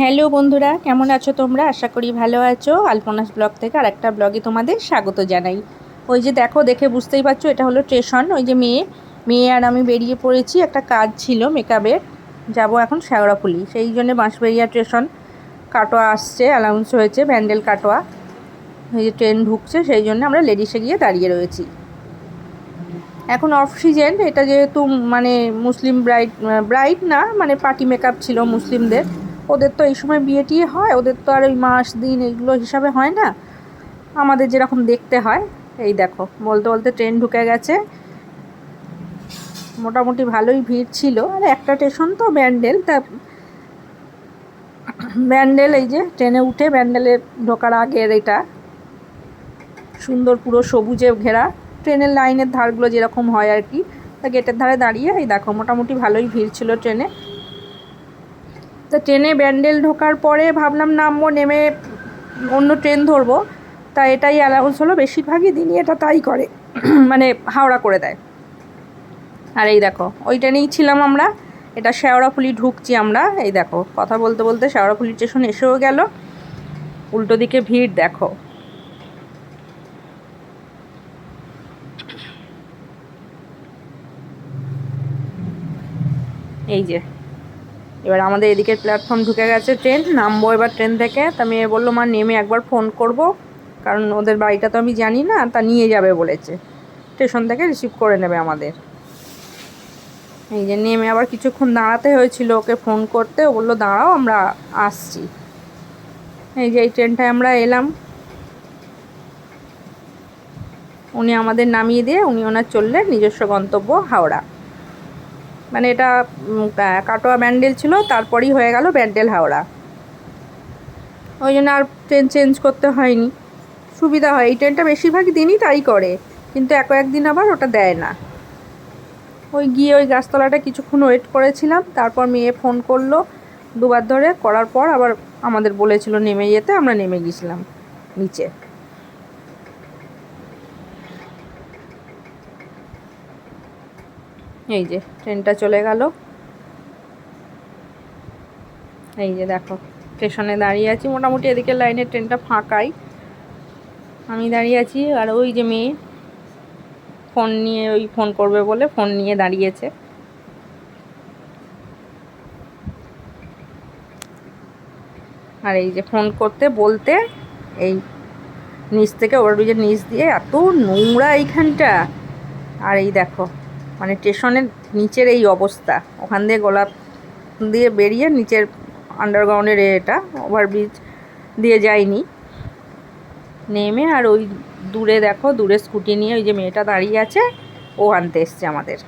Hello বন্ধুরা, কেমন আছো তোমরা? আশা করি ভালো আছো। আলপনাস ব্লগ থেকে আর একটা ব্লগে তোমাদের স্বাগত জানাই। ওই যে দেখো, দেখে বুঝতেই পারছ, এটা হলো স্টেশন। ওই যে মেয়ে মেয়ে আর আমি বেরিয়ে পড়েছি। একটা কাজ ছিল মেকআপের। যাব এখন শ্যাওড়াফুলি সেই জন্য বাঁশবেরিয়া স্টেশন কাটোয়া আসছে অ্যানাউন্স হয়েছে, ব্যান্ডেল কাটোয়া। এই যে ট্রেন ঢুকছে, সেই জন্য আমরা লেডিসে গিয়ে দাঁড়িয়ে রয়েছি। এখন অফ সিজন এটা যেহেতু মানে মুসলিম ব্রাইড ব্রাইড না মানে পার্টি মেকআপ ছিল মুসলিমদের। ওদের তো এই সময় বিয়ে টিয়ে হয়, ওদের তো আর ওই মাস, দিন এগুলো হিসাবে হয় না। আমাদের যেরকম দেখতে হয়, এই দেখো, বলতে বলতে ট্রেন ঢুকে গেছে। মোটামুটি ভালোই ভিড় ছিল। আর একটা স্টেশন তো, ব্যান্ডেল, তা ব্যান্ডেল, এই যে ট্রেনে উঠে ব্যান্ডেলে ঢোকার আগের এটা। সুন্দর পুরো সবুজে ঘেরা। ট্রেনের লাইনের ধারগুলো যেরকম হয় আর কি, তা গেটের ধারে দাঁড়িয়ে, এই দেখো, মোটামুটি ভালোই ভিড় ছিল ট্রেনে। তা ট্রেনে ব্যান্ডেল ঢোকার পরে ভাবলাম নামবো নেমে অন্য ট্রেন ধরবো। তা এটাই অ্যালাউন্স হলো, বেশিরভাগই দিনই এটা তাই করে মানে হাওড়া করে দেয়। আর এই দেখো, ওই ট্রেনেই ছিলাম আমরা, এটা শেওড়াফুলি ঢুকছি আমরা, এই দেখো, কথা বলতে বলতে শেওড়াফুলি স্টেশন এসেও গেল। উল্টো দিকে ভিড়, দেখো। এই যে এবার আমাদের এদিকে প্ল্যাটফর্ম ঢুকে গেছে ট্রেন নামবো এবার ট্রেন থেকে। তা মেয়ে বলল, মা, নেমে একবার ফোন করব। কারণ ওদের বাড়িটা তো আমি জানি না, তা নিয়ে যাবে বলেছে। স্টেশন থেকে রিসিভ করে নেবে আমাদের। এই যে নেমে আবার কিছুক্ষণ দাঁড়াতে হয়েছিল ওকে ফোন করতে। ও বলল, দাঁড়াও, আমরা আসছি। এই যে এই ট্রেনটায় আমরা এলাম। উনি আমাদের নামিয়ে দিয়ে, উনি ওনার চললেন নিজস্ব গন্তব্য হাওড়া। মানে এটা কাটোয়া ব্যান্ডেল ছিল, তারপরেই হয়ে গেল ব্যান্ডেল হাওড়া। ওই জন্য আর ট্রেন চেঞ্জ করতে হয়নি। সুবিধা হয়, এই ট্রেনটা বেশিরভাগ দিনই তাই করে, কিন্তু এক, একদিন আবার ওটা দেয় না। ওই গিয়ে ওই গাছতলাটা কিছুক্ষণ ওয়েট করেছিলাম, তারপর মেয়ে ফোন করল, দুবার ধরে, করার পর আবার আমাদের বলেছিল, নেমে যেতে, আমরা নেমে গেছিলাম নিচে। এই যে ট্রেনটা চলে গেল। এই যে দেখো স্টেশনে দাঁড়িয়ে আছি। মোটামুটি এদিকে লাইনের ট্রেনটা ফাঁকাই। আমি দাঁড়িয়ে আছি, আর ওই যে মেয়ে ফোন নিয়ে, ওই ফোন করবে বলে ফোন নিয়ে দাঁড়িয়েছে। আর এই যে ফোন করতে বলতে, এই নিচ থেকে ওভারব্রিজের নিচ দিয়ে, এত নোংরা এইখানটা। আর এই দেখো মানে স্টেশনের নিচের এই অবস্থা। ওখান দিয়ে গোলাপ দিয়ে বেরিয়ে নিচের আন্ডারগ্রাউন্ডের এটা ওভারব্রিজ দিয়ে যায়নি নেমে আর ওই দূরে দেখো, দূরে স্কুটি নিয়ে ওই যে মেয়েটা দাঁড়িয়ে আছে, ও আনতে এসছে আমাদের।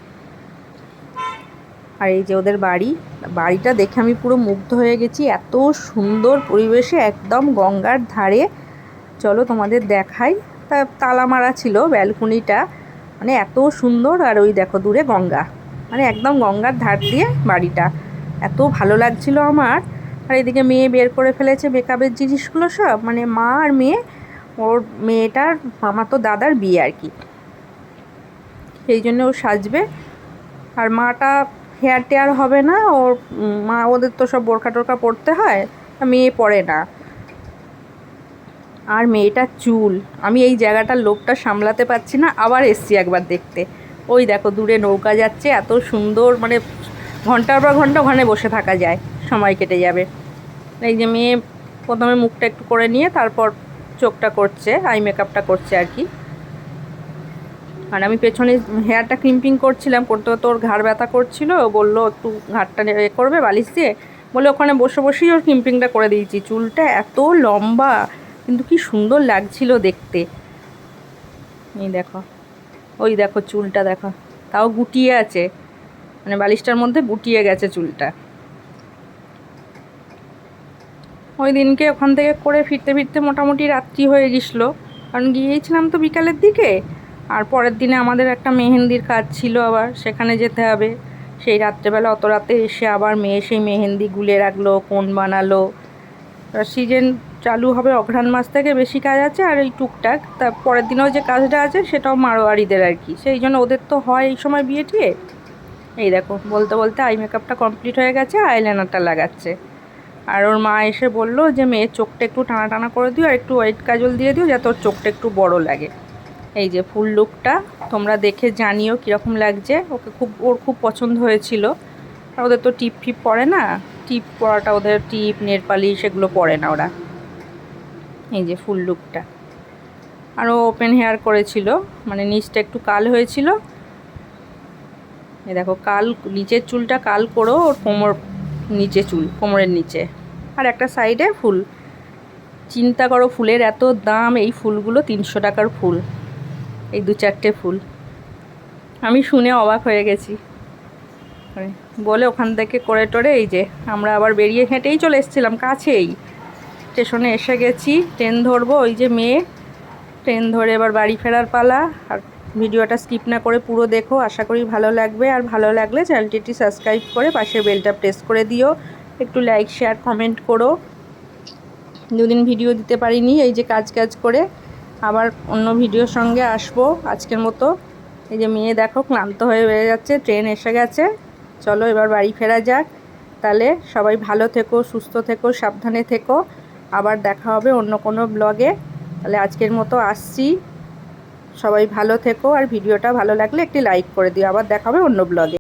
আর এই যে ওদের বাড়ি, বাড়িটা দেখে আমি পুরো মুগ্ধ হয়ে গেছি, এত সুন্দর পরিবেশে, একদম গঙ্গার ধারে। চলো তোমাদের দেখাই। তা তালা মারা ছিল ব্যালকনিটা মানে এত সুন্দর আর ওই দেখো দূরে গঙ্গা। মানে একদম গঙ্গার ধার দিয়ে বাড়িটা। এত ভালো লাগছিল আমার। আর এদিকে মেয়ে বের করে ফেলেছে মেকআপের জিনিসগুলো সব। মানে মা আর মেয়ে, ওর মেয়েটার মামা তো দাদার বিয়ে আর কি। সেই জন্য ও সাজবে। আর মাটা হেয়ার টেয়ার হবে না। ওর মা, ওদের তো সব বোরখা টোরখা পরতে হয়। মেয়ে পরে না। আর মেয়েটার চুল। আমি এই জায়গাটার লোকটা সামলাতে পারছি না, আবার এসছি একবার দেখতে। ওই দেখো, দূরে নৌকা যাচ্ছে, এত সুন্দর মানে ঘণ্টার পর ঘণ্টা ওখানে বসে থাকা যায়, সময় কেটে যাবে। এই যে মেয়ে প্রথমে মুখটা একটু করে নিয়ে তারপর চোখটা করছে, আই মেকআপটা করছে আর কি। আর আমি পেছনে হেয়ারটা ক্রিম্পিং করছিলাম, করতে তোর ঘাড় ব্যথা করছিল বলল, একটু ঘাড়টা এ করবে বালিশ দিয়ে? বলে, ওখানে বসে বসেই ওর ক্রিম্পিংটা করে দিয়েছি। চুলটা এত লম্বা কিন্তু কি সুন্দর লাগছিল দেখতে। এই দেখো, ওই দেখো চুলটা দেখো, তাও গুটিয়ে আছে। মানে বালিশটার মধ্যে গুটিয়ে গেছে চুলটা। ওই দিনকে ওখান থেকে করে ফিরতে ফিরতে মোটামুটি রাত্রি হয়ে গেছিল। কারণ গিয়েছিলাম তো বিকালের দিকে, আর পরের দিনে আমাদের একটা মেহেন্দির কাজ ছিল আবার, সেখানে যেতে হবে। সেই রাত্রেবেলা অত রাতে এসে আবার মেয়ে সেই মেহেন্দি গুলে রাখল, কোন বানালো। সিজন চালু হবে অঘ্রাণ মাস থেকে বেশি কাজ আছে আর এই টুকটাক। তার পরের দিনেও যে কাজটা আছে সেটাও মারোয়ারিদের আর কি। সেই জন্য ওদের তো হয় এই সময় বিয়ে টিয়ে। এই দেখো, বলতে বলতে আই মেকআপটা কমপ্লিট হয়ে গেছে আইলাইনারটা লাগাচ্ছে। আর ওর মা এসে বলল যে, মেয়ের চোখটা একটু টানা টানা করে দিও আর একটু হোয়াইট কাজল দিয়ে দিও যাতে ওর চোখটা একটু বড় লাগে। এই যে ফুল লুকটা তোমরা দেখে জানিও কীরকম লাগছে। ওকে খুব, ওর খুব পছন্দ হয়েছিল। ওদের তো টিপ ফিপ পরে না। টিপ পরাটা ওদের টিপ নেরপালিশ সেগুলো পরে না ওরা। এই যে ফুল লুকটা। আরও ওপেন হেয়ার করেছিল মানে নিচটা একটু কাল হয়েছিল। এই দেখো, কাল, নিচের চুলটা কাল করো, ওর কোমর নিচে চুল, কোমরের নিচে। আর একটা সাইডে ফুল। চিন্তা করো, ফুলের এত দাম, এই ফুলগুলো তিনশো টাকার ফুল। এই দু চারটে ফুল। আমি শুনে অবাক হয়ে গেছি। বলে ওখান থেকে করে টরে এই যে, আমরা আবার বেরিয়ে হেঁটেই চলে এসেছিলাম, কাছেই। স্টেশনে এসে গেছি, ট্রেন ধরবো, ওই যে মেয়ে। ট্রেন ধরে এবার বাড়ি ফেরার পালা, আর ভিডিওটা স্কিপ না করে পুরো দেখো, আশা করি ভালো লাগবে। আর ভালো লাগলে চ্যানেলটি সাবস্ক্রাইব করে পাশে বেলটা প্রেস করে দিও। একটু লাইক, শেয়ার, কমেন্ট করো। দুদিন ভিডিও দিতে পারিনি, এই যে কাজ কাজ করে। আবার অন্য ভিডিওর সঙ্গে আসব আজকের মতো। এই যে মেয়ে দেখো, ক্লান্ত হয়ে বেড়ে যাচ্ছে, ট্রেন এসে গেছে। চলো এবার বাড়ি ফেরা যাক। তাহলে সবাই ভালো থেকো, সুস্থ থেকো, সাবধানে থেকো। আবার দেখা হবে অন্য কোনো ব্লগে। তাহলে আজকের মতো আসছি। সবাই ভালো থেকো আর ভিডিওটা ভালো লাগলে একটি লাইক করে দিও। আবার দেখা হবে অন্য ব্লগে।